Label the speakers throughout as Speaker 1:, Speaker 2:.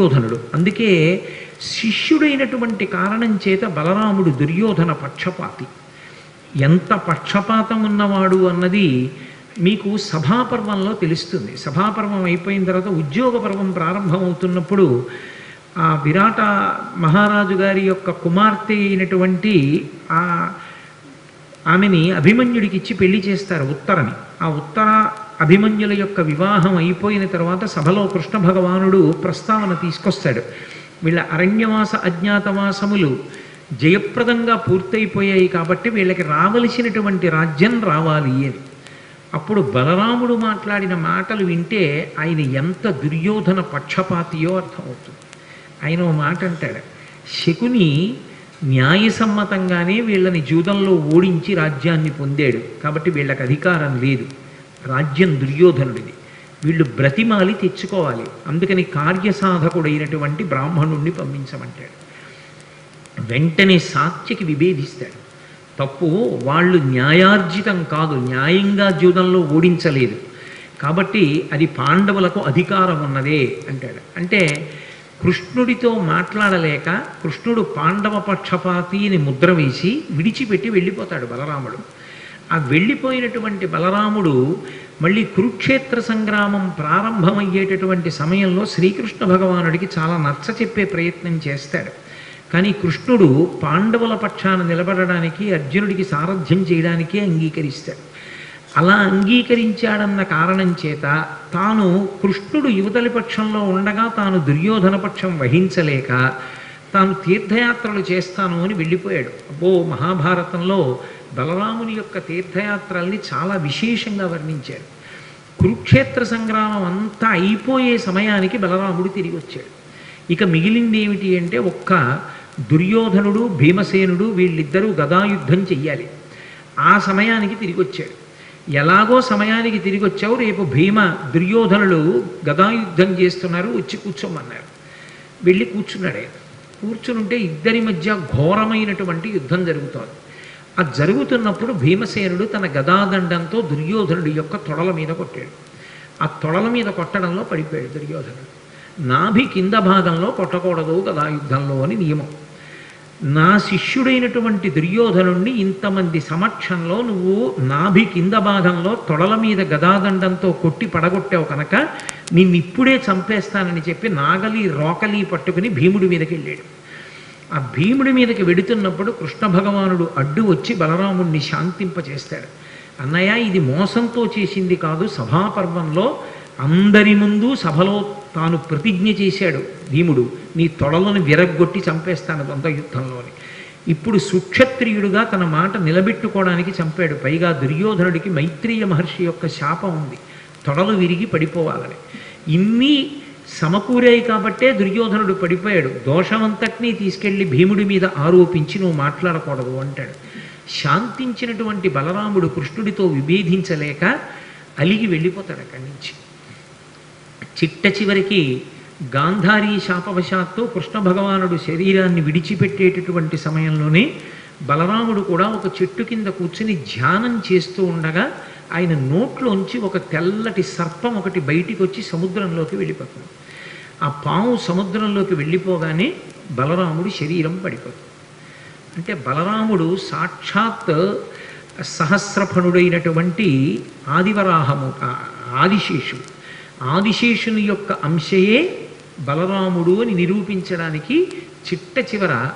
Speaker 1: దుర్యోధనుడు. అందుకే శిష్యుడైనటువంటి కారణం చేత బలరాముడు దుర్యోధన పక్షపాతి. ఎంత పక్షపాతం ఉన్నవాడు అన్నది మీకు సభాపర్వంలో తెలుస్తుంది. సభాపర్వం అయిపోయిన తర్వాత ఉద్యోగ పర్వం ప్రారంభమవుతున్నప్పుడు ఆ విరాట మహారాజు గారి యొక్క కుమార్తె అయినటువంటి ఆ ఆమెని అభిమన్యుడికి ఇచ్చి పెళ్ళి చేస్తారు ఉత్తరని. ఆ ఉత్తర అభిమన్యుల యొక్క వివాహం అయిపోయిన తర్వాత సభలో కృష్ణ భగవానుడు ప్రస్తావన తీసుకొస్తాడు. వీళ్ళ అరణ్యవాస అజ్ఞాతవాసములు జయప్రదంగా పూర్తయిపోయాయి కాబట్టి వీళ్ళకి రావలసినటువంటి రాజ్యం రావాలి అని. అప్పుడు బలరాముడు మాట్లాడిన మాటలు వింటే ఆయన ఎంత దుర్యోధన పక్షపాతియో అర్థమవుతుంది. ఆయన ఓ మాట అంటాడు శకుని న్యాయసమ్మతంగానే వీళ్ళని జూదంలో ఓడించి రాజ్యాన్ని పొందాడు కాబట్టి వీళ్ళకి అధికారం లేదు. రాజ్యం దుర్యోధనుడిది. వీళ్ళు బ్రతిమాలి తెచ్చుకోవాలి. అందుకని కార్యసాధకుడైనటువంటి బ్రాహ్మణుణ్ణి పంపించమంటాడు. వెంటనే సాత్యకి విభేదిస్తాడు. తప్పు వాళ్ళు న్యాయార్జితం కాదు. న్యాయంగా జూదంలో ఓడించలేదు. కాబట్టి అది పాండవులకు అధికారం ఉన్నదే అంటాడు. అంటే కృష్ణుడితో మాట్లాడలేక కృష్ణుడు పాండవ పక్షపాతిని ముద్ర వేసి విడిచిపెట్టి వెళ్ళిపోతాడు బలరాముడు. ఆ వెళ్ళిపోయినటువంటి బలరాముడు మళ్ళీ కురుక్షేత్ర సంగ్రామం ప్రారంభమయ్యేటటువంటి సమయంలో శ్రీకృష్ణ భగవానుడికి చాలా నచ్చ చెప్పే ప్రయత్నం చేస్తాడు. కానీ కృష్ణుడు పాండవుల పక్షాన నిలబడడానికి అర్జునుడికి సారథ్యం చేయడానికి అంగీకరిస్తాడు. అలా అంగీకరించాడన్న కారణం చేత తాను కృష్ణుడు యువతలి పక్షంలో ఉండగా తాను దుర్యోధన పక్షం వహించలేక తాను తీర్థయాత్రలు చేస్తాను అని వెళ్ళిపోయాడు. అబ్బో మహాభారతంలో బలరాముని యొక్క తీర్థయాత్రల్ని చాలా విశేషంగా వర్ణించారు కురుక్షేత్ర సంగ్రామం అంతా అయిపోయే సమయానికి బలరాముడు తిరిగి వచ్చాడు. ఇక మిగిలింది ఏమిటి అంటే ఒక్క దుర్యోధనుడు భీమసేనుడు వీళ్ళిద్దరూ గదాయుద్ధం చెయ్యాలి. ఆ సమయానికి తిరిగి వచ్చాడు. ఎలాగో సమయానికి తిరిగి వచ్చావు రేపు భీమ దుర్యోధనులు గదాయుద్ధం చేస్తున్నారు వచ్చి కూర్చోమన్నారు. వెళ్ళి కూర్చున్నాడే. ఆయన కూర్చునుంటే ఇద్దరి మధ్య ఘోరమైనటువంటి యుద్ధం జరుగుతోంది. అది జరుగుతున్నప్పుడు భీమసేనుడు తన గదాదండంతో దుర్యోధనుడి యొక్క తొడల మీద కొట్టాడు. ఆ తొడల మీద కొట్టడంలో పడిపోయాడు దుర్యోధనుడు. నాభి కింద భాగంలో కొట్టకూడదు గదాయుద్ధంలో అని నియమం. నా శిష్యుడైనటువంటి దుర్యోధనుణ్ణి ఇంతమంది సమక్షంలో నువ్వు నాభి కింద భాగంలో తొడల మీద గదాదండంతో కొట్టి పడగొట్టావు కనుక నిన్నిప్పుడే చంపేస్తానని చెప్పి నాగలి రోకలి పట్టుకుని భీముడి మీదకి వెళ్ళాడు. ఆ భీముడి మీదకి వెడుతున్నప్పుడు కృష్ణ భగవానుడు అడ్డు వచ్చి బలరాముణ్ణి శాంతింపచేస్తాడు. అన్నయ్య ఇది మోసంతో చేసింది కాదు. సభాపర్వంలో అందరి ముందు సభలో తాను ప్రతిజ్ఞ చేశాడు. భీముడు నీ తొడలను విరగ్గొట్టి చంపేస్తాను దొంత యుద్ధంలోని. ఇప్పుడు సుక్షత్రియుడుగా తన మాట నిలబెట్టుకోవడానికి చంపాడు. పైగా దుర్యోధనుడికి మైత్రేయ మహర్షి యొక్క శాపం ఉంది. తొడలు విరిగి పడిపోవాలని. ఇన్ని సమకూరాయి కాబట్టే దుర్యోధనుడు పడిపోయాడు. దోషమంతటినీ తీసుకెళ్ళి భీముడి మీద ఆరోపించి నువ్వు మాట్లాడకూడదు అంటాడు. శాంతించినటువంటి బలరాముడు కృష్ణుడితో విభేదించలేక అలిగి వెళ్ళిపోతాడు అక్కడి నుంచి. చిట్ట చివరికి గాంధారీ శాపవశాత్తు కృష్ణ భగవానుడు శరీరాన్ని విడిచిపెట్టేటటువంటి సమయంలోనే బలరాముడు కూడా ఒక చెట్టు కింద కూర్చుని ధ్యానం చేస్తూ ఉండగా ఆయన నోట్లోంచి ఒక తెల్లటి సర్పం ఒకటి బయటికి వచ్చి సముద్రంలోకి వెళ్ళిపోతుంది. ఆ పాము సముద్రంలోకి వెళ్ళిపోగానే బలరాముడి శరీరం పడిపోతుంది. అంటే బలరాముడు సాక్షాత్ సహస్రఫణుడైనటువంటి ఆదివరాహము ఆదిశేషుడు ఆదిశేషుని యొక్క అంశయే బలరాముడు అని నిరూపించడానికి చిట్ట చివర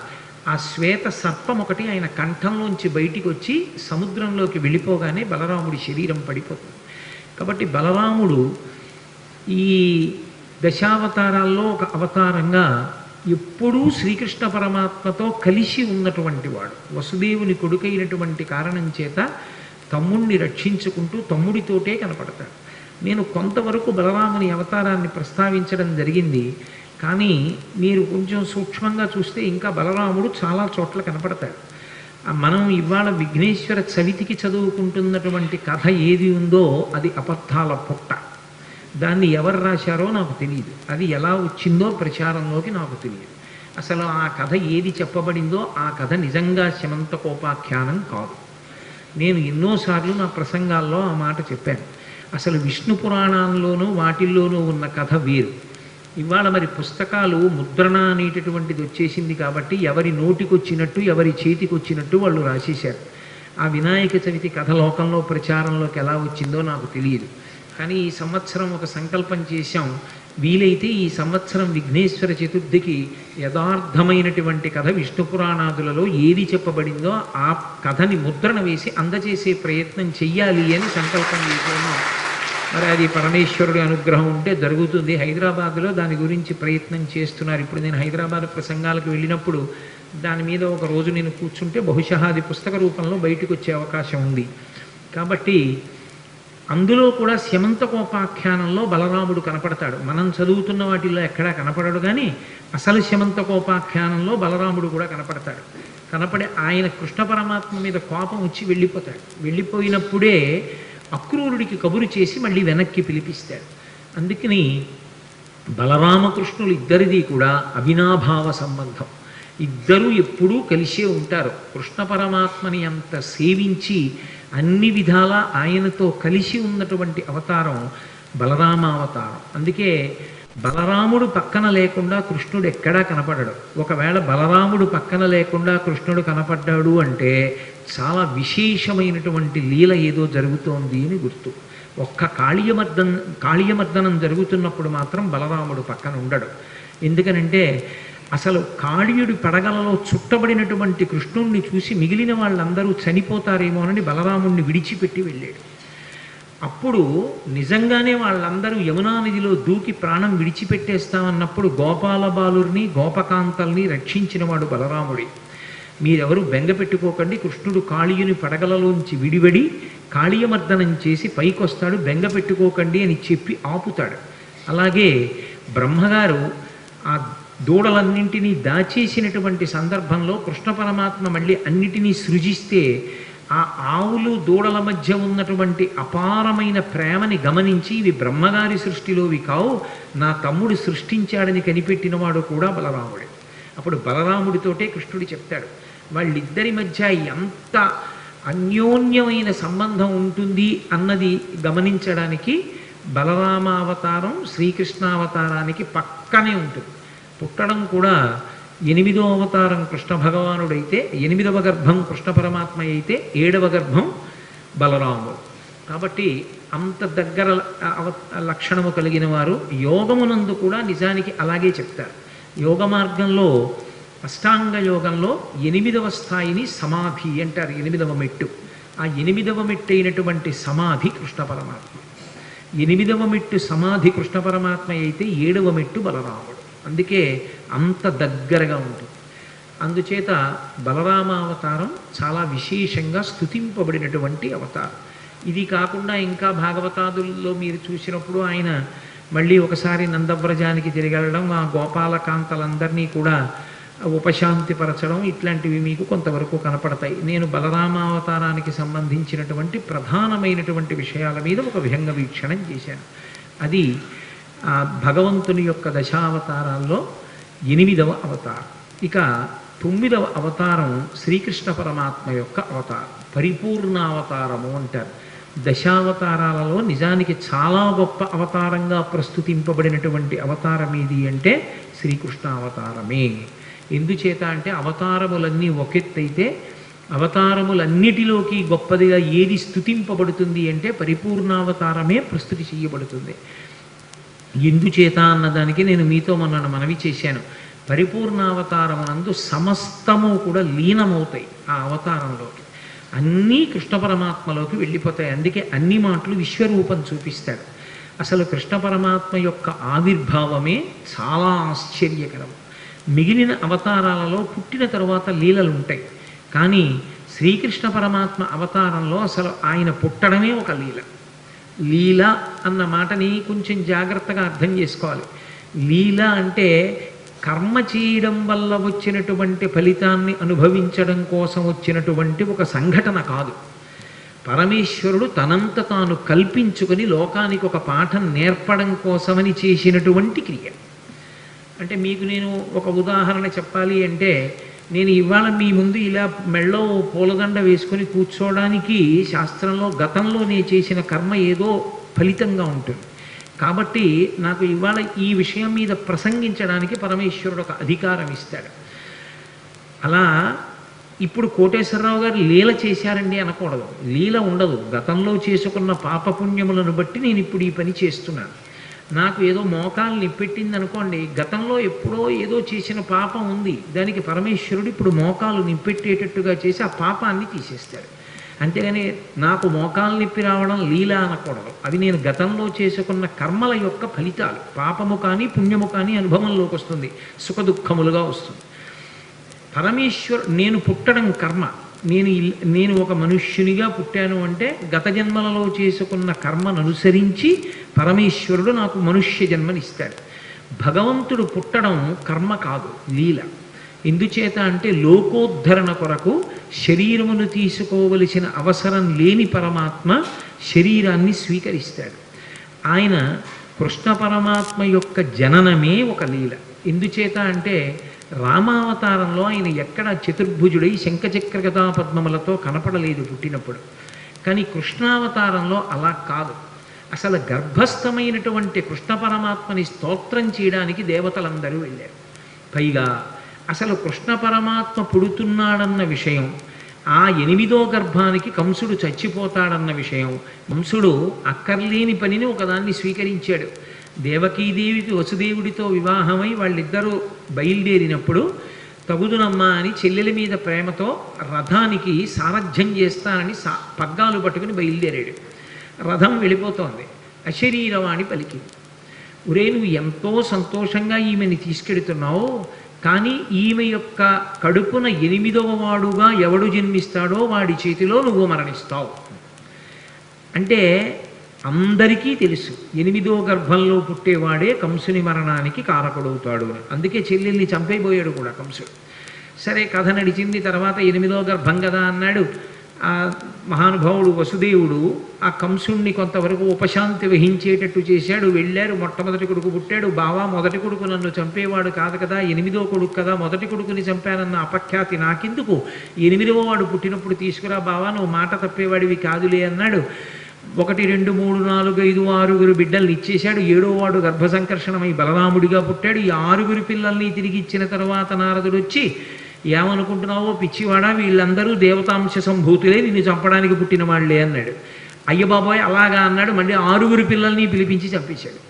Speaker 1: ఆ శ్వేత సర్పం ఒకటి ఆయన కంఠంలోంచి బయటికి వచ్చి సముద్రంలోకి వెళ్ళిపోగానే బలరాముడి శరీరం పడిపోతుంది. కాబట్టి బలరాముడు ఈ దశావతారాల్లో ఒక అవతారంగా ఎప్పుడూ శ్రీకృష్ణ పరమాత్మతో కలిసి ఉన్నటువంటి వాడు. వసుదేవుని కొడుకైనటువంటి కారణం చేత తమ్ముణ్ణి రక్షించుకుంటూ తమ్ముడితోటే కనపడతాడు. నేను కొంతవరకు బలరాముని అవతారాన్ని ప్రస్తావించడం జరిగింది. కానీ మీరు కొంచెం సూక్ష్మంగా చూస్తే ఇంకా బలరాముడు చాలా చోట్ల కనపడతాడు. మనం ఇవాళ విఘ్నేశ్వర చవితికి చదువుకుంటున్నటువంటి కథ ఏది ఉందో అది అబద్ధాల పుట్ట. దాన్ని ఎవరు రాశారో నాకు తెలియదు అది ఎలా వచ్చిందో ప్రచారంలోకి నాకు తెలియదు అసలు ఆ కథ ఏది చెప్పబడిందో ఆ కథ నిజంగా శమంతకోపాఖ్యానం కాదు. నేను ఎన్నోసార్లు నా ప్రసంగాల్లో ఆ మాట చెప్పాను. అసలు విష్ణు పురాణాల్లోనూ వాటిల్లోనూ ఉన్న కథ వేరు. ఇవాళ మరి పుస్తకాలు ముద్రణ అనేటటువంటిది వచ్చేసింది కాబట్టి ఎవరి నోటికొచ్చినట్టు ఎవరి చేతికొచ్చినట్టు వాళ్ళు రాసేశారు. ఆ వినాయక చవితి కథ లోకంలో ప్రచారంలోకి ఎలా వచ్చిందో నాకు తెలియదు. కానీ ఈ సంవత్సరం ఒక సంకల్పం చేశాం. వీలైతే ఈ సంవత్సరం విఘ్నేశ్వర చతుర్థికి యథార్థమైనటువంటి కథ విష్ణు పురాణాదులలో ఏది చెప్పబడిందో ఆ కథని ముద్రణ వేసి అందజేసే ప్రయత్నం చెయ్యాలి అని సంకల్పం చేశాను. మరి అది పరమేశ్వరుడి అనుగ్రహం ఉంటే జరుగుతుంది. హైదరాబాద్లో దాని గురించి ప్రయత్నం చేస్తున్నారు. ఇప్పుడు నేను హైదరాబాద్ ప్రసంగాలకు వెళ్ళినప్పుడు దాని మీద ఒక రోజు నేను కూర్చుంటే బహుశా అది పుస్తక రూపంలో బయటకు వచ్చే అవకాశం ఉంది. కాబట్టి అందులో కూడా శమంతకోపాఖ్యానంలో బలరాముడు కనపడతాడు. మనం చదువుతున్న వాటిల్లో ఎక్కడా కనపడడు కానీ అసలు శమంతకోపాఖ్యానంలో బలరాముడు కూడా కనపడతాడు. కనపడే ఆయన కృష్ణ పరమాత్మ మీద కోపం వచ్చి వెళ్ళిపోతాడు. వెళ్ళిపోయినప్పుడే అక్రూరుడికి కబురు చేసి మళ్ళీ వెనక్కి పిలిపిస్తాడు. అందుకని బలరామకృష్ణులు ఇద్దరిది కూడా అవినాభావ సంబంధం. ఇద్దరూ ఎప్పుడూ కలిసే ఉంటారు. కృష్ణ పరమాత్మని అంత సేవించి అన్ని విధాల ఆయనతో కలిసి ఉన్నటువంటి అవతారం బలరామావతారం. అందుకే బలరాముడు పక్కన లేకుండా కృష్ణుడు ఎక్కడా కనపడడు. ఒకవేళ బలరాముడు పక్కన లేకుండా కృష్ణుడు కనపడ్డాడు అంటే చాలా విశేషమైనటువంటి లీల ఏదో జరుగుతోంది అని గుర్తు. ఒక్క కాళీయమర్దన్ కాళీయమర్దనం జరుగుతున్నప్పుడు మాత్రం బలరాముడు పక్కన ఉండడు. ఎందుకనంటే అసలు కాళీయుడి పడగలలో చుట్టబడినటువంటి కృష్ణుణ్ణి చూసి మిగిలిన వాళ్ళందరూ చనిపోతారేమోనని బలరాముణ్ణి విడిచిపెట్టి వెళ్ళాడు. అప్పుడు నిజంగానే వాళ్ళందరూ యమునా నదిలో దూకి ప్రాణం విడిచిపెట్టేస్తామన్నప్పుడు గోపాల బాలుర్ని గోపకాంతల్ని రక్షించినవాడు బలరాముడి. మీరెవరు బెంగ పెట్టుకోకండి కృష్ణుడు కాళీయుని పడగలలోంచి విడివడి కాళీయమర్దనం చేసి పైకొస్తాడు బెంగ పెట్టుకోకండి అని చెప్పి ఆపుతాడు. అలాగే బ్రహ్మగారు ఆ దూడలన్నింటినీ దాచేసినటువంటి సందర్భంలో కృష్ణ పరమాత్మ మళ్ళీ అన్నిటినీ సృజిస్తే ఆ ఆవులు దూడల మధ్య ఉన్నటువంటి అపారమైన ప్రేమని గమనించి ఇవి బ్రహ్మగారి సృష్టిలోవి కావు. నా తమ్ముడు సృష్టించాడని కనిపెట్టినవాడు కూడా బలరాముడే. అప్పుడు బలరాముడితోటే కృష్ణుడు చెప్తాడు వాళ్ళిద్దరి మధ్య ఎంత అన్యోన్యమైన సంబంధం ఉంటుంది అన్నది గమనించడానికి బలరామావతారం శ్రీకృష్ణావతారానికి పక్కనే ఉంటుంది. పుట్టడం కూడా ఎనిమిదో అవతారం కృష్ణ భగవానుడైతే ఎనిమిదవ గర్భం కృష్ణ పరమాత్మ అయితే ఏడవ గర్భం బలరాముడు. కాబట్టి అంత దగ్గర అవ లక్షణము కలిగిన వారు యోగమునందు కూడా నిజానికి అలాగే చెప్తారు. యోగ మార్గంలో అష్టాంగ యోగంలో ఎనిమిదవ స్థాయిని సమాధి అంటారు ఎనిమిదవ మెట్టు. ఆ ఎనిమిదవ మెట్టు అయినటువంటి సమాధి కృష్ణ పరమాత్మ. ఎనిమిదవ మెట్టు సమాధి కృష్ణ పరమాత్మ అయితే ఏడవ మెట్టు బలరాముడు. అందుకే అంత దగ్గరగా ఉంటుంది. అందుచేత బలరామావతారం చాలా విశేషంగా స్థుతింపబడినటువంటి అవతారం. ఇది కాకుండా ఇంకా భాగవతాదుల్లో మీరు చూసినప్పుడు ఆయన మళ్ళీ ఒకసారి నందవ్రజానికి తిరిగెళ్ళడం ఆ గోపాలకాంతలందరినీ కూడా ఉపశాంతిపరచడం ఇట్లాంటివి మీకు కొంతవరకు కనపడతాయి. నేను బలరామావతారానికి సంబంధించినటువంటి ప్రధానమైనటువంటి విషయాల మీద ఒక విహంగ వీక్షణం చేశాను. అది ఆ భగవంతుని యొక్క దశావతారాల్లో ఎనిమిదవ అవతారం. ఇక తొమ్మిదవ అవతారం శ్రీకృష్ణ పరమాత్మ యొక్క అవతారం. పరిపూర్ణావతారము అంటారు. దశావతారాలలో నిజానికి చాలా గొప్ప అవతారంగా ప్రస్తుతింపబడినటువంటి అవతారం ఏది అంటే శ్రీకృష్ణ అవతారమే ఎందుచేత అంటే అవతారములన్నీ ఒకెత్తైతే అవతారములన్నిటిలోకి గొప్పదిగా ఏది స్థుతింపబడుతుంది అంటే పరిపూర్ణావతారమే ప్రస్తుతి చేయబడుతుంది. ఎందుచేత అన్నదానికి నేను మీతో మనను మనవి చేశాను. పరిపూర్ణావతారమునందు సమస్తము కూడా లీనమవుతాయి ఆ అవతారంలోకి. అన్నీ కృష్ణ పరమాత్మలోకి వెళ్ళిపోతాయి. అందుకే అన్ని మాటలు విశ్వరూపం చూపిస్తాడు. అసలు కృష్ణ పరమాత్మ యొక్క ఆవిర్భావమే చాలా ఆశ్చర్యకరం. మిగిలిన అవతారాలలో పుట్టిన తరువాత లీలలు ఉంటాయి కానీ శ్రీకృష్ణ పరమాత్మ అవతారంలో అసలు ఆయన పుట్టడమే ఒక లీల. లీల అన్న మాటని కొంచెం జాగ్రత్తగా అర్థం చేసుకోవాలి. లీల అంటే కర్మ చేయడం వల్ల వచ్చినటువంటి ఫలితాన్ని అనుభవించడం కోసం వచ్చినటువంటి ఒక సంఘటన కాదు. పరమేశ్వరుడు తనంత తాను కల్పించుకొని లోకానికి ఒక పాఠం నేర్పడం కోసమని చేసినటువంటి క్రియ. అంటే మీకు నేను ఒక ఉదాహరణ చెప్పాలి అంటే నేను ఇవాళ మీ ముందు ఇలా మెళ్ళో పూలదండ వేసుకొని కూర్చోవడానికి శాస్త్రంలో గతంలో నేను చేసిన కర్మ ఏదో ఫలితంగా ఉంటుంది. కాబట్టి నాకు ఇవాళ ఈ విషయం మీద ప్రసంగించడానికి పరమేశ్వరుడు ఒక అధికారం ఇస్తాడు. అలా ఇప్పుడు కోటేశ్వరరావు గారు లీల చేశారండి అనకూడదు. లీల ఉండదు. గతంలో చేసుకున్న పాపపుణ్యములను బట్టి నేను ఇప్పుడు ఈ పని చేస్తున్నాను. నాకు ఏదో మోకాలు నిప్పెట్టింది అనుకోండి గతంలో ఎప్పుడో ఏదో చేసిన పాపం ఉంది. దానికి పరమేశ్వరుడు ఇప్పుడు మోకాలు నిప్పెట్టేటట్టుగా చేసి ఆ పాపాన్ని తీసేస్తాడు. అంతేగాని నాకు మోకాలు నిప్పి రావడం లీలా అనకూడదు. అవి నేను గతంలో చేసుకున్న కర్మల యొక్క ఫలితాలు. పాపము కానీ పుణ్యము కానీ అనుభవంలోకి వస్తుంది. సుఖ దుఃఖములుగా వస్తుంది. పరమేశ్వర్ నేను పుట్టడం కర్మ. నేను నేను ఒక మనుష్యునిగా పుట్టాను అంటే గత జన్మలలో చేసుకున్న కర్మను అనుసరించి పరమేశ్వరుడు నాకు మనుష్య జన్మనిస్తాడు. భగవంతుడు పుట్టడం కర్మ కాదు లీల. ఎందుచేత అంటే లోకోద్ధరణ కొరకు శరీరమును తీసుకోవలసిన అవసరం లేని పరమాత్మ శరీరాన్ని స్వీకరిస్తాడు. ఆయన కృష్ణ పరమాత్మ యొక్క జననమే ఒక లీల. ఎందుచేత అంటే రామావతారంలో ఆయన ఎక్కడ చతుర్భుజుడై శంఖచక్ర గదా పద్మములతో కనపడలేదు పుట్టినప్పుడు. కానీ కృష్ణావతారంలో అలా కాదు. అసలు గర్భస్థమైనటువంటి కృష్ణ పరమాత్మని స్తోత్రం చేయడానికి దేవతలందరూ వెళ్ళారు. పైగా అసలు కృష్ణ పరమాత్మ పుడుతున్నాడన్న విషయం ఆ ఎనిమిదో గర్భానికి కంసుడు చచ్చిపోతాడన్న విషయం కంసుడు అక్కర్లేని పనిని ఒకదాన్ని స్వీకరించాడు. దేవకీదేవికి వసుదేవుడితో వివాహమై వాళ్ళిద్దరూ బయలుదేరినప్పుడు తగుదునమ్మా అని చెల్లెల మీద ప్రేమతో రథానికి సారథ్యం చేస్తానని సా పగ్గాలు పట్టుకుని బయలుదేరాడు. రథం వెళ్ళిపోతోంది. అశరీరవాణి పలికింది. ఒరే నువ్వు ఎంతో సంతోషంగా ఈమెని తీసుకెడుతున్నావు కానీ ఈమె యొక్క కడుపున ఎనిమిదవ వాడుగా ఎవడు జన్మిస్తాడో వాడి చేతిలో నువ్వు మరణిస్తావు. అంటే అందరికీ తెలుసు. ఎనిమిదో గర్భంలో పుట్టేవాడే కంసుని మరణానికి కారకుడవుతాడు అని. అందుకే చెల్లెల్ని చంపైపోయాడు కూడా కంసుడు. సరే కథ నడిచింది తర్వాత ఎనిమిదో గర్భం కదా అన్నాడు. ఆ మహానుభావుడు వసుదేవుడు ఆ కంసుణ్ణి కొంతవరకు ఉపశాంతి వహించేటట్టు చేశాడు. వెళ్ళారు మొట్టమొదటి కొడుకు పుట్టాడు. బావా మొదటి కొడుకు నన్ను చంపేవాడు కాదు కదా ఎనిమిదో కొడుకు కదా మొదటి కొడుకుని చంపానన్న అపఖ్యాతి నాకెందుకు? ఎనిమిదవ వాడు పుట్టినప్పుడు తీసుకురా బావా నువ్వు మాట తప్పేవాడివి కాదులే అన్నాడు. ఒకటి రెండు మూడు నాలుగు ఐదు ఆరుగురు బిడ్డల్ని ఇచ్చేశాడు. ఏడో వాడు గర్భ సంకర్షణమై బలరాముడిగా పుట్టాడు. ఈ ఆరుగురు పిల్లల్ని తిరిగి ఇచ్చిన తర్వాత నారదుడు వచ్చి ఏమనుకుంటున్నావో పిచ్చివాడా వీళ్ళందరూ దేవతాంశ సంభూతులే నిన్ను చంపడానికి పుట్టిన వాళ్ళే అన్నాడు. అయ్యబాబోయ్ అలాగా అన్నాడు. మళ్ళీ ఆరుగురు పిల్లల్ని పిలిపించి చంపేశాడు.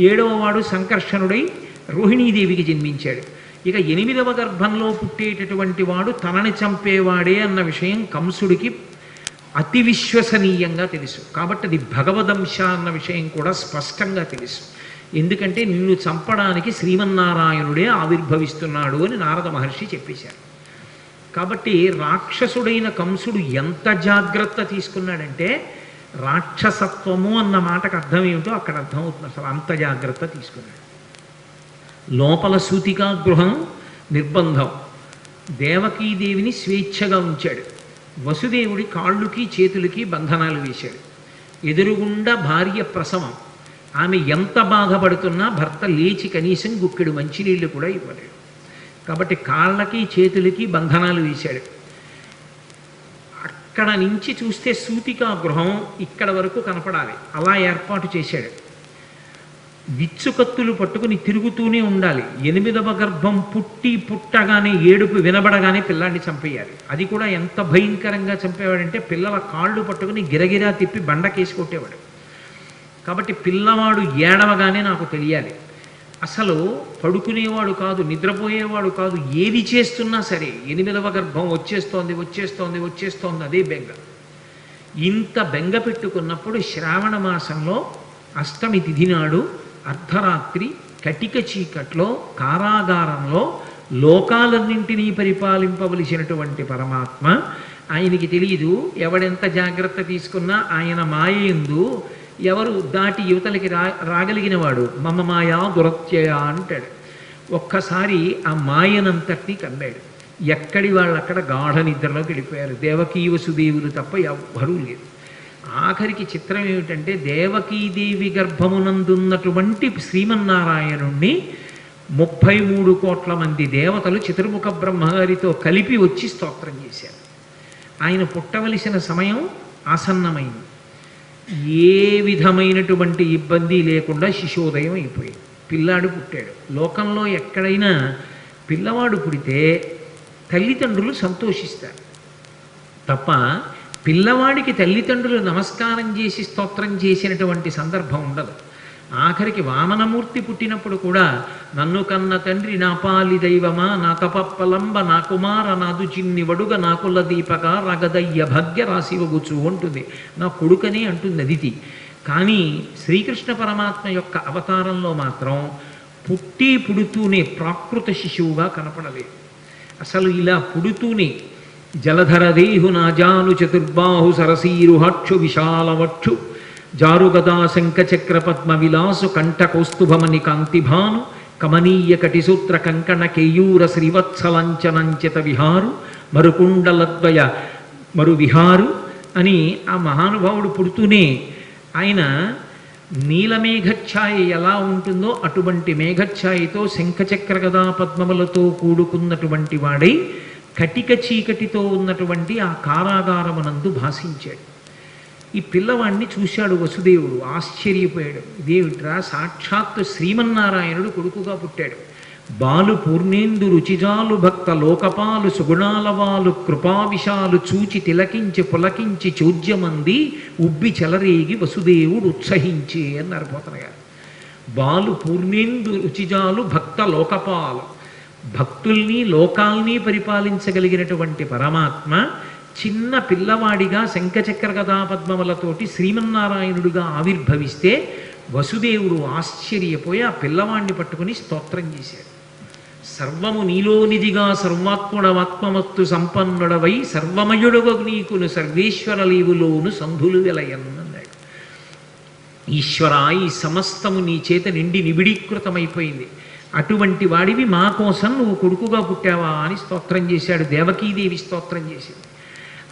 Speaker 1: ఏడవ వాడు సంకర్షణుడై రోహిణీదేవికి జన్మించాడు. ఇక ఎనిమిదవ గర్భంలో పుట్టేటటువంటి వాడు తనని చంపేవాడే అన్న విషయం కంసుడికి అతి విశ్వసనీయంగా తెలుసు. కాబట్టి అది భగవదంశ అన్న విషయం కూడా స్పష్టంగా తెలుసు. ఎందుకంటే నిన్ను చంపడానికి శ్రీమన్నారాయణుడే ఆవిర్భవిస్తున్నాడు అని నారద మహర్షి చెప్పేశారు. కాబట్టి రాక్షసుడైన కంసుడు ఎంత జాగ్రత్త తీసుకున్నాడంటే రాక్షసత్వము అన్న మాటకు అర్థం ఏమిటో అక్కడ అర్థమవుతుంది. అసలు అంత జాగ్రత్త తీసుకున్నాడు. లోపల సూతికా గృహం నిర్బంధం. దేవకీదేవిని స్వేచ్ఛగా ఉంచాడు. వసుదేవుడి కాళ్ళుకి చేతులకి బంధనాలు వేశాడు. ఎదురుగుండా భార్య ప్రసవం. ఆమె ఎంత బాధపడుతున్నా భర్త లేచి కనీసం గుక్కెడు మంచినీళ్ళు కూడా ఇవ్వలేడు కాబట్టి కాళ్ళకి చేతులకి బంధనాలు వేశాడు. అక్కడ నుంచి చూస్తే సూతికా గృహం ఇక్కడ వరకు కనపడాలి. అలా ఏర్పాటు చేశాడు. విచ్చుకత్తులు పట్టుకుని తిరుగుతూనే ఉండాలి. ఎనిమిదవ గర్భం పుట్టి పుట్టగానే ఏడుపు వినబడగానే పిల్లాన్ని చంపేయాలి. అది కూడా ఎంత భయంకరంగా చంపేవాడంటే పిల్లల కాళ్ళు పట్టుకుని గిరగిరా తిప్పి బండకేసి కొట్టేవాడు. కాబట్టి పిల్లవాడు ఏడవగానే నాకు తెలియాలి. అసలు పడుకునేవాడు కాదు నిద్రపోయేవాడు కాదు ఏది చేస్తున్నా సరే ఎనిమిదవ గర్భం వచ్చేస్తోంది వచ్చేస్తోంది వచ్చేస్తోంది అదే బెంగ. ఇంత బెంగ పెట్టుకున్నప్పుడు శ్రావణ మాసంలో అష్టమి తిథి నాడు అర్ధరాత్రి కటిక చీకట్లో కారాగారంలో లోకాలన్నింటినీ పరిపాలింపవలసినటువంటి పరమాత్మ ఆయనకి తెలియదు ఎవడెంత జాగ్రత్త తీసుకున్నా ఆయన మాయందు ఎవరు దాటి యువతలకి రా రాగలిగినవాడు మమ్మ మాయా దురత్యయ అంటాడు. ఒక్కసారి ఆ మాయనంతటినీ కన్నాడు. ఎక్కడి వాళ్ళక్కడ గాఢ నిద్రలోకి వెళ్ళిపోయారు. దేవకీ వసుదేవులు తప్ప ఎవ్వరూ లేదు ఆఖరికి చిత్రం ఏమిటంటే దేవకీదేవి గర్భమునందున్నటువంటి శ్రీమన్నారాయణుణ్ణి ముప్పై మూడు కోట్ల మంది దేవతలు చతుర్ముఖ బ్రహ్మగారితో కలిపి వచ్చి స్తోత్రం చేశారు. ఆయన పుట్టవలసిన సమయం ఆసన్నమైంది. ఏ విధమైనటువంటి ఇబ్బంది లేకుండా శిశోదయం అయిపోయింది. పిల్లాడు పుట్టాడు. లోకంలో ఎక్కడైనా పిల్లవాడు పుడితే తల్లిదండ్రులు సంతోషిస్తారు. తప్ప పిల్లవాడికి తల్లిదండ్రులు నమస్కారం చేసి స్తోత్రం చేసినటువంటి సందర్భం ఉండదు. ఆఖరికి వామనమూర్తి పుట్టినప్పుడు కూడా నన్ను కన్న తండ్రి నా పాలి దైవమా నా తపప్పలంబ నా కుమార నాదు చిన్ని వడుగ నాకుల దీపక రగదయ్య భాగ్య రాశివగుచు అంటుంది. నా కొడుకనే అంటుంది అదితి. కానీ శ్రీకృష్ణ పరమాత్మ యొక్క అవతారంలో మాత్రం పుట్టి పుడుతూనే ప్రాకృత శిశువుగా కనపడలేదు. అసలు ఇలా పుడుతూనే జలధరదేహు నాజాను చతుర్బాహు సరసీరుహక్షు విశాలవక్షు జారుగదా శంఖచక్ర పద్మ విలాసు కంఠకౌస్తుభమని కాంతిభాను కమనీయ కటిసూత్ర కంకణ కేయూర శ్రీవత్సలంచనంచిత విహారు మరుకుండలద్వయ మరు విహారు అని ఆ మహానుభావుడు పుడుతూనే ఆయన నీలమేఘఛాయ ఎలా ఉంటుందో అటువంటి మేఘఛాయతో శంఖచక్ర గదా పద్మములతో కూడుకున్నటువంటి వాడై కటిక చీకటితో ఉన్నటువంటి ఆ కారాగారమునందు భాషించాడు. ఈ పిల్లవాడిని చూశాడు వసుదేవుడు ఆశ్చర్యపోయాడు. దేవుడ్రా సాక్షాత్తు శ్రీమన్నారాయణుడు కొడుకుగా పుట్టాడు. బాలు పూర్ణేందు రుచిజాలు భక్త లోకపాలు సుగుణాలవాలు కృపావిషాలు చూచి తిలకించి పులకించి చూజ్యమంది ఉబ్బి చెలరేగి వసుదేవుడు ఉత్సహించి అన్నారు పోతన గారు బాలు పూర్ణేందు రుచిజాలు భక్త లోకపాలు. భక్తుల్ని లోకాల్ని పరిపాలించగలిగినటువంటి పరమాత్మ చిన్న పిల్లవాడిగా శంఖచక్ర కథాపద్మములతోటి శ్రీమన్నారాయణుడుగా ఆవిర్భవిస్తే వసుదేవుడు ఆశ్చర్యపోయి ఆ పిల్లవాడిని పట్టుకుని స్తోత్రం చేశాడు. సర్వము నీలోనిదిగా సర్వాత్ముడవాత్మమత్తు సంపన్నుడవై సర్వమయుడవ నీకును సర్వేశ్వర లీవులోను సంధులు వెలయన్నన్నాడు. ఈశ్వర ఈ సమస్తము నీ చేత నిండి నిబిడీకృతమైపోయింది. అటువంటి వాడివి మా కోసం నువ్వు కొడుకుగా పుట్టావా? అని స్తోత్రం చేశాడు. దేవకీదేవి స్తోత్రం చేసింది.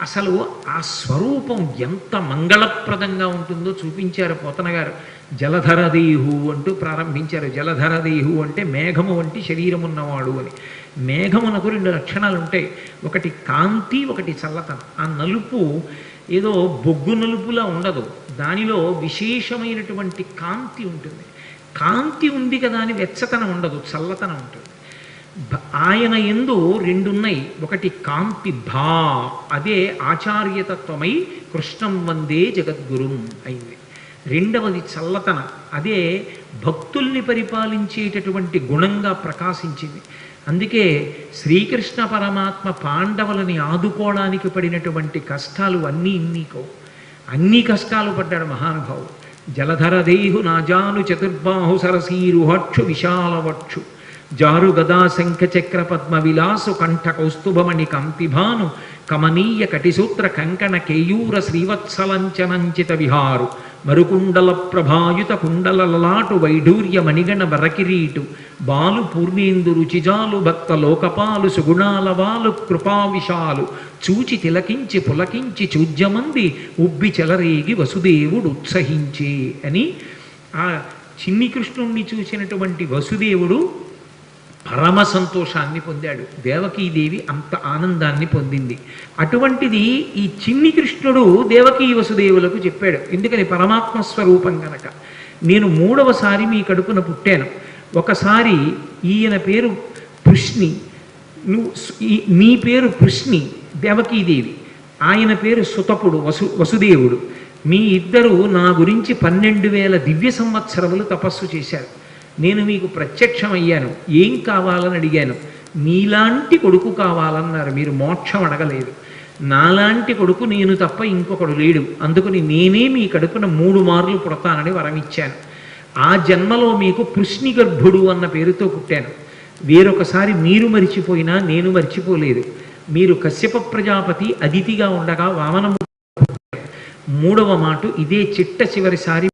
Speaker 1: అసలు ఆ స్వరూపం ఎంత మంగళప్రదంగా ఉంటుందో చూపించారు పోతనగారు. జలధరదేహు అంటూ ప్రారంభించారు. జలధరదేహు అంటే మేఘము వంటి శరీరం ఉన్నవాడు అని. మేఘమునకు రెండు లక్షణాలు ఉంటాయి ఒకటి కాంతి ఒకటి చల్లతనం. ఆ నలుపు ఏదో బొగ్గు నలుపులా ఉండదు. దానిలో విశేషమైనటువంటి కాంతి ఉంటుంది. కాంతి ఉంది కదా అని వెచ్చతనం ఉండదు చల్లతనం ఉంటుంది. ఆయన ఎందు రెండున్నాయి. ఒకటి కాంతి భా అదే ఆచార్యతత్వమై కృష్ణం వందే జగద్గురుం అయింది. రెండవది చల్లతనం అదే భక్తుల్ని పరిపాలించేటటువంటి గుణంగా ప్రకాశించింది. అందుకే శ్రీకృష్ణ పరమాత్మ పాండవులని ఆదుకోవడానికి పడినటువంటి కష్టాలు అన్నీ ఇన్నీకో అన్ని కష్టాలు పడ్డాడు మహానుభావుడు. జలధరదేహు నాజాను చతుర్బాహు సరసీరుహక్షు విశాలవక్షు. జారు గదా శంఖ చక్ర పద్మ విలాసు కంఠ కౌస్తుభమణి కాంతిభాను కమనీయ కటిసూత్ర కంకణ కేయూర శ్రీవత్సలంచనంచిత విహారు. మరుకుండల ప్రభాయుత కుండల లలాటు వైఢూర్య మణిగణ వరకిరీటు. బాలు పూర్ణేందు రుచిజాలు భక్త లోకపాలు సుగుణాల వాలు కృపావిషాలు చూచి తిలకించి పులకించి చూజ్యమంది ఉబ్బి చెలరేగి వసుదేవుడు ఉత్సహించే అని ఆ చిన్ని కృష్ణుణ్ణి చూసినటువంటి వసుదేవుడు పరమ సంతోషాన్ని పొందాడు. దేవకీదేవి అంత ఆనందాన్ని పొందింది. అటువంటిది ఈ చిన్ని కృష్ణుడు దేవకీ వసుదేవులకు చెప్పాడు. ఎందుకని? పరమాత్మ స్వరూపం గనక. నేను మూడవసారి మీ కడుపున పుట్టాను. ఒకసారి ఈయన పేరు పృష్ణి నువ్వు నీ పేరు పృష్ణి దేవకీదేవి. ఆయన పేరు సుతపుడు వసు వసుదేవుడు. మీ ఇద్దరు నా గురించి పన్నెండు వేల దివ్య సంవత్సరములు తపస్సు చేశారు. నేను మీకు ప్రత్యక్షమయ్యాను. ఏం కావాలని అడిగాను? మీలాంటి కొడుకు కావాలన్నారు. మీరు మోక్షం అడగలేదు. నాలాంటి కొడుకు నేను తప్ప ఇంకొకడు లేడు. అందుకని నేనే మీ కడుపున మూడు మార్లు పుడతానని వరం ఇచ్చాను ఆ జన్మలో మీకు పుష్ణిగర్భుడు అన్న పేరుతో పుట్టాను. వేరొకసారి మీరు మరిచిపోయినా నేను మర్చిపోలేదు. మీరు కశ్యప ప్రజాపతి అతిథిగా ఉండగా వామనము మూడవ మాట ఇదే చిట్ట చివరిసారి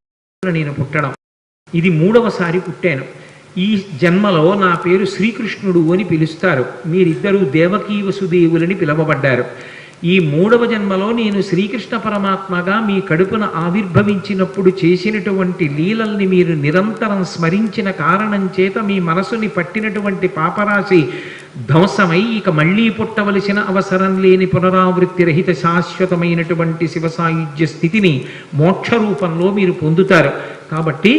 Speaker 1: నేను పుట్టడం. ఇది మూడవసారి పుట్టాను. ఈ జన్మలో నా పేరు శ్రీకృష్ణుడు అని పిలుస్తారు. మీరిద్దరూ దేవకీ వసుదేవులని పిలవబడ్డారు. ఈ మూడవ జన్మలో నేను శ్రీకృష్ణ పరమాత్మగా మీ కడుపున ఆవిర్భవించినప్పుడు చేసినటువంటి లీలల్ని మీరు నిరంతరం స్మరించిన కారణం చేత మీ మనసుని పట్టినటువంటి పాపరాశి ధ్వంసమై ఇక మళ్ళీ పుట్టవలసిన అవసరం లేని పునరావృత్తి రహిత శాశ్వతమైనటువంటి శివసాయుధ్య స్థితిని మోక్ష రూపంలో మీరు పొందుతారు. కాబట్టి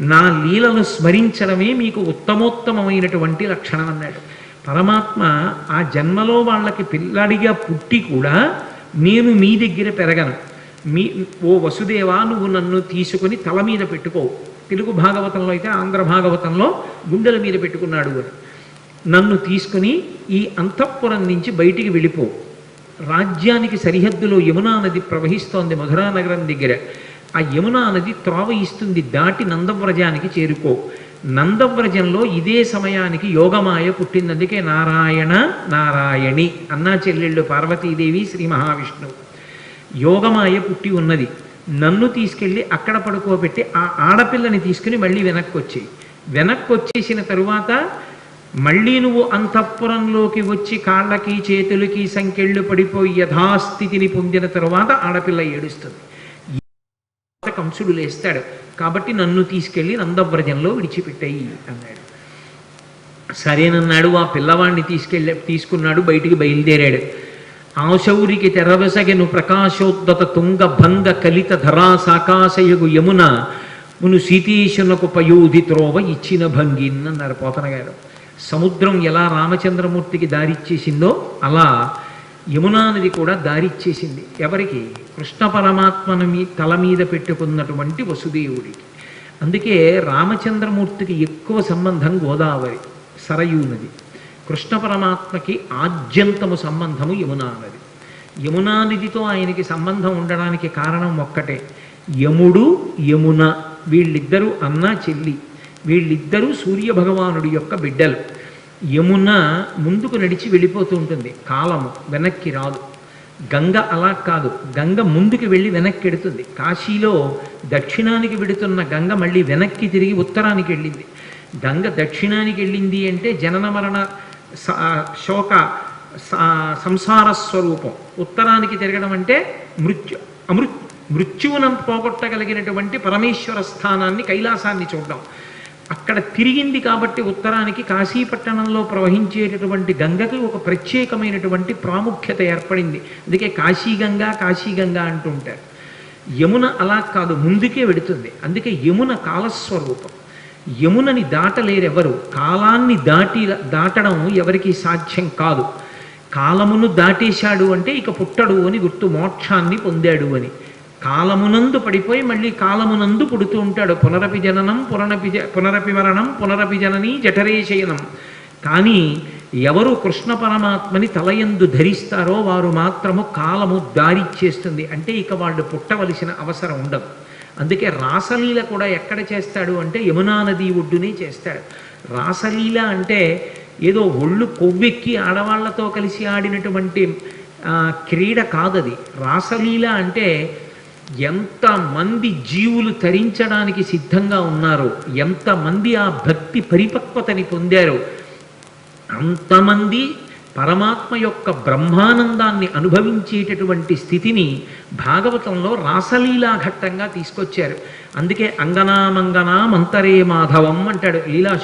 Speaker 1: నా లీలను స్మరించడమే మీకు ఉత్తమోత్తమమైనటువంటి లక్షణం అన్నాడు. పరమాత్మ ఆ జన్మలో వాళ్ళకి పిల్లాడిగా పుట్టి కూడా నేను మీ దగ్గర పెరగను. మీ ఓ వసుదేవా నువ్వు నన్ను తీసుకొని తల మీద పెట్టుకో. తెలుగు భాగవతంలో అయితే ఆంధ్ర భాగవతంలో గుండెల మీద పెట్టుకున్నాడు అని. నన్ను తీసుకుని ఈ అంతఃపురం నుంచి బయటికి వెళ్ళిపో. రాజ్యానికి సరిహద్దులో యమునా నది ప్రవహిస్తోంది మధురా నగరం దగ్గర. ఆ యమునా నది త్రోవ ఇస్తుంది దాటి నందవ్రజానికి చేరుకో. నందవ్రజంలో ఇదే సమయానికి యోగమాయ పుట్టింది అందుకే నారాయణ నారాయణి అన్నా చెల్లెళ్ళు పార్వతీదేవి శ్రీ మహావిష్ణువు యోగమాయ పుట్టి ఉన్నది. నన్ను తీసుకెళ్ళి అక్కడ పడుకోబెట్టి ఆ ఆడపిల్లని తీసుకుని మళ్ళీ వెనక్కి వచ్చేయి వెనక్కి వచ్చేసిన తరువాత మళ్ళీ నువ్వు అంతఃపురంలోకి వచ్చి కాళ్ళకి చేతులకి సంకెళ్ళు పడిపోయి యథాస్థితిని పొందిన తరువాత ఆడపిల్ల ఏడుస్తుంది. కంసుడు లేస్తాడు. కాబట్టి నన్ను తీసుకెళ్ళి నందవ్రజంలో విడిచిపెట్టాయి అన్నాడు. సరేనన్నాడు ఆ పిల్లవాడిని తీసుకెళ్ళి తీసుకున్నాడు బయటికి బయలుదేరాడు. ఆశౌరికి తెరవసగెను ప్రకాశోద్దత తుంగ భంగ కలిత ధరా సాకాశయగు యమున మును సీతీశునకు పయోధి త్రోవ ఇచ్చిన భంగిన్ అన్నారు పోతన గారు సముద్రం ఎలా రామచంద్రమూర్తికి దారిచ్చేసిందో అలా యమునా నది కూడా దారిచ్చేసింది. ఎవరికి? కృష్ణ పరమాత్మను మీ తల మీద పెట్టుకున్నటువంటి వసుదేవుడికి. అందుకే రామచంద్రమూర్తికి ఎక్కువ సంబంధం గోదావరి సరయూ నది. కృష్ణ పరమాత్మకి ఆద్యంతము సంబంధము యమునా నది. యమునా నదితో ఆయనకి సంబంధం ఉండడానికి కారణం ఒక్కటే. యముడు యమున వీళ్ళిద్దరూ అన్న చెల్లి. వీళ్ళిద్దరూ సూర్య భగవానుడి యొక్క బిడ్డలు. యమున ముందుకు నడిచి వెళ్ళిపోతూ ఉంటుంది. కాలము వెనక్కి రాదు. గంగ అలా కాదు. గంగ ముందుకు వెళ్ళి వెనక్కి ఎడుతుంది. కాశీలో దక్షిణానికి వెడుతున్న గంగ మళ్ళీ వెనక్కి తిరిగి ఉత్తరానికి వెళ్ళింది. గంగ దక్షిణానికి వెళ్ళింది అంటే జనన మరణ శోక స- సంసార స్వరూపం. ఉత్తరానికి తిరగడం అంటే మృత్యు అమృత్ మృత్యువును పోగొట్టగలిగినటువంటి పరమేశ్వర స్థానాన్ని కైలాసాన్ని చూడడం. అక్కడ తిరిగింది కాబట్టి ఉత్తరానికి కాశీపట్టణంలో ప్రవహించేటటువంటి గంగకి ఒక ప్రత్యేకమైనటువంటి ప్రాముఖ్యత ఏర్పడింది. అందుకే కాశీగంగా కాశీగంగా అంటూ ఉంటారు యమున అలా కాదు ముందుకే వెడుతుంది. అందుకే యమున కాలస్వరూపం. యమునని దాటలేరెవరు? కాలాన్ని దాటి దాటడం ఎవరికి సాధ్యం కాదు. కాలమును దాటేశాడు అంటే ఇక పుట్టడు అని గుర్తు మోక్షాన్ని పొందాడు అని. కాలమునందు పడిపోయి మళ్ళీ కాలమునందు పుడుతూ ఉంటాడు. పునరపి జననం పునరపి పునరపి మరణం పునరపి జనని జఠరేశయనం కానీ ఎవరు కృష్ణ పరమాత్మని తలయందు ధరిస్తారో వారు మాత్రము కాలము దారిచ్చేస్తుంది అంటే ఇక వాళ్ళు పుట్టవలసిన అవసరం ఉండదు. అందుకే రాసలీల కూడా ఎక్కడ చేస్తాడు అంటే యమునా నది ఒడ్డునే చేస్తాడు. రాసలీల అంటే ఏదో ఒళ్ళు కొవ్వెక్కి ఆడవాళ్ళతో కలిసి ఆడినటువంటి క్రీడ కాదది. రాసలీల అంటే ఎంతమంది జీవులు తరించడానికి సిద్ధంగా ఉన్నారో ఎంతమంది ఆ భక్తి పరిపక్వతని పొందారో అంతమంది పరమాత్మ యొక్క బ్రహ్మానందాన్ని అనుభవించేటటువంటి స్థితిని భాగవతంలో రాసలీలా ఘట్టంగా తీసుకొచ్చారు. అందుకే అంగనామంగనామంతరే మాధవం అంటాడు లీలా